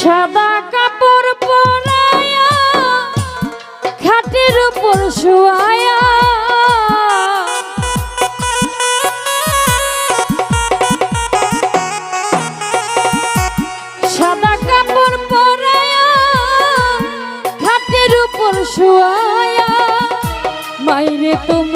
সাদা কাপড় পরায়া খাটের উপর শুয়ায়া। সাদা কাপড় পরায়া খাটের উপর শুয়ায়া। মাইরে তোমরা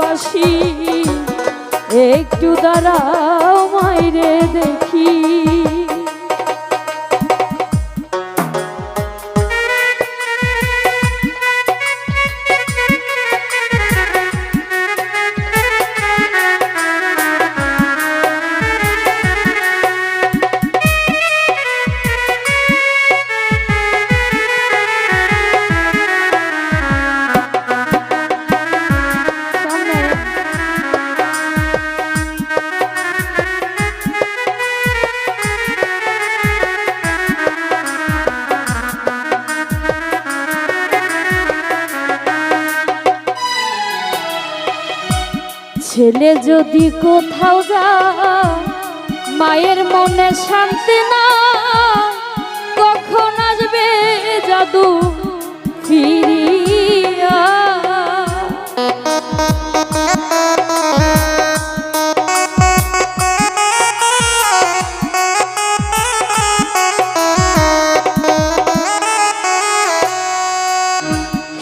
গ্রামবাসী একটু দাঁড়াও ছেলে যদি কোথাও যা মায়ের মনে শান্তি না, কখন আসবে জাদু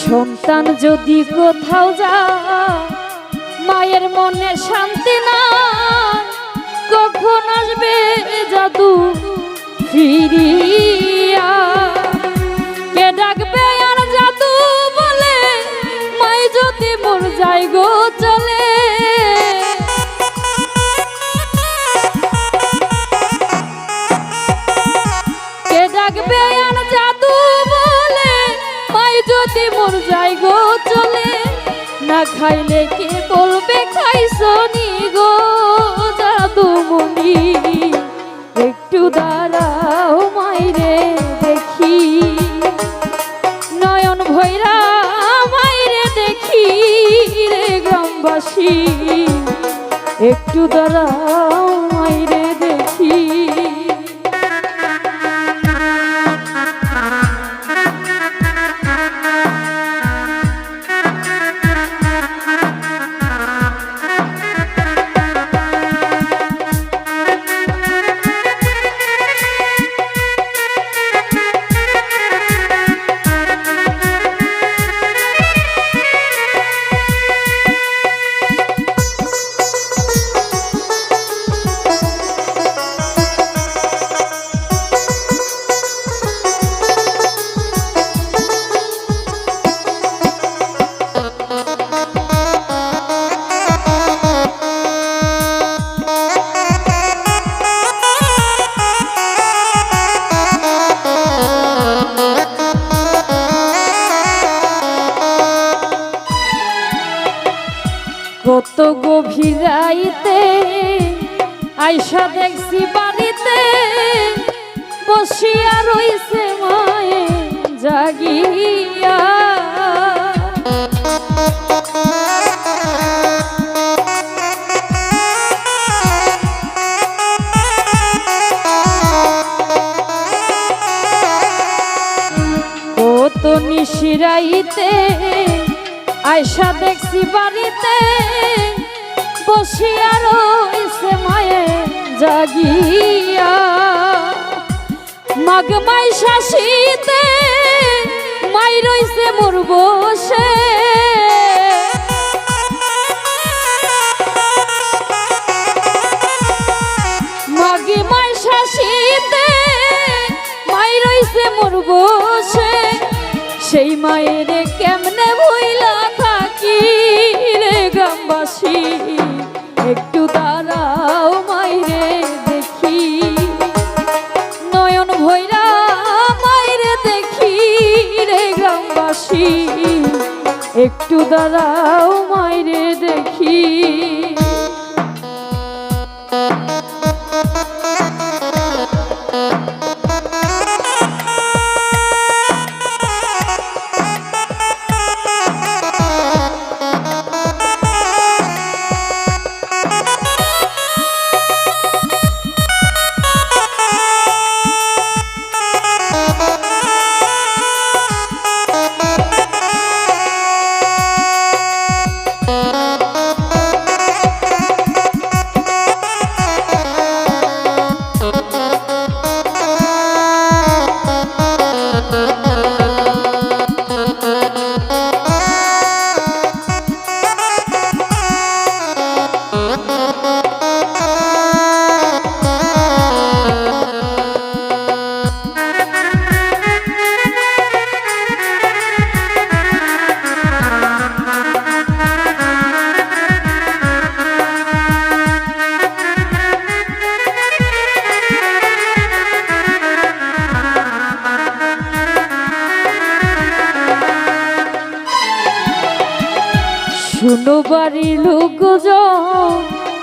সন্তান যদি কোথাও যা খাইলে কে বলবে খাইছনি গো জাদু মনি? একটু দাঁড়াও মাইরে দেখি। নয়ন ভৈরা মাইরে দেখি রে গ্রামবাসী। একটু দাঁড়াও মাইরে কত গভীর রাইতে আইসা দেখছি বাড়িতে বসিয়া রইছে মায়ে জাগিয়া। কত নিশিরাইতে আয়সা দেখছি বাড়িতে, বসিয়া রইছে মায়ে জাগিয়া। মাগ মাই শাসিতে মাই রইছে মোর বসে। সেই মায়ের কেমনে রে গ্রামবাসী একটু দাঁড়াও মাইরে দেখি। নয়ন ভৈরা মাইরে দেখি রে গ্রামবাসী। একটু দাঁড়াও মাইরে দেখি।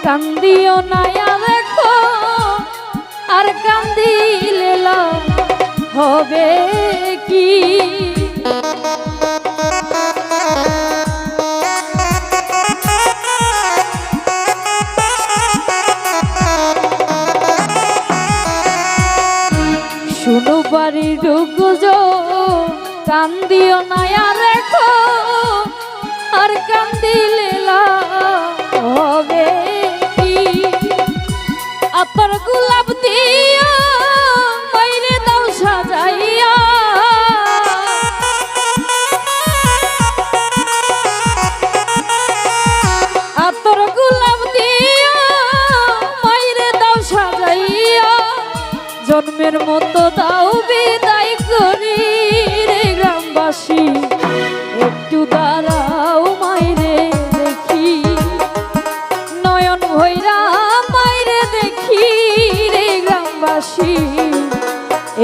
কান্দিও নায়া দেখো, আর কান্দিলে হবে কি? শুনো বাড়ির রুগুজ কান্দিও নায়া রেখো আর লাভ হবে আতর গোলাপ দিয়া বাইরে দাও সাজাইয়া। আতর গোলাপ দাও জন্মের মতো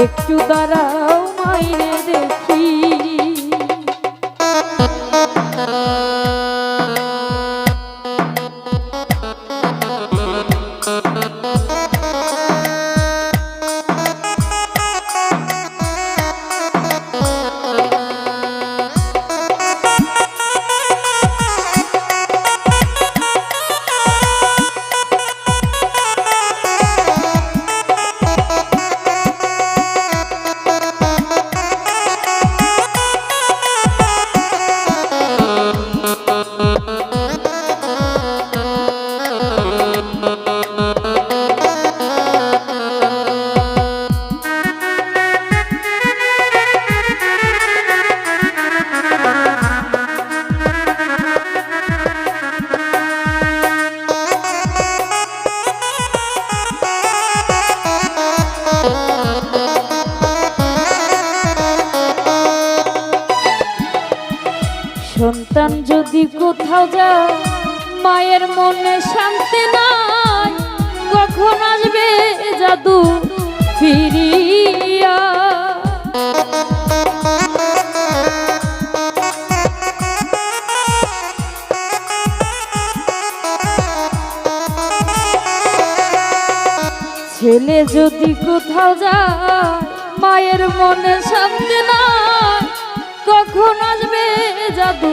একটু যদি কোথাও যায় মায়ের মনে শান্তি নাই, কখন আসবে জাদু ফিরিয়া? ছেলে যদি কোথাও যায়, মায়ের মনে শান্তি নাই, কখন আসবে জাদু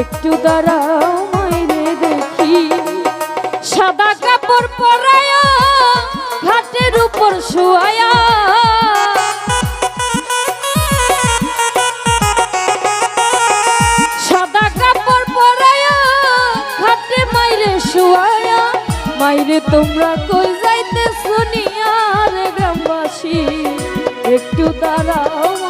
একটু দাঁড়াও মাইরে দেখি। সাদা কাপড় পরায়া, ঘাটের উপর শুয়ায়া। সাদা কাপড় পরায়া, ঘাটে মাইরে শুয়ায়া। মাইরে তোমরা কই যাইতে শুনিয়া রে গ্রামবাসী? একটু দাঁড়াও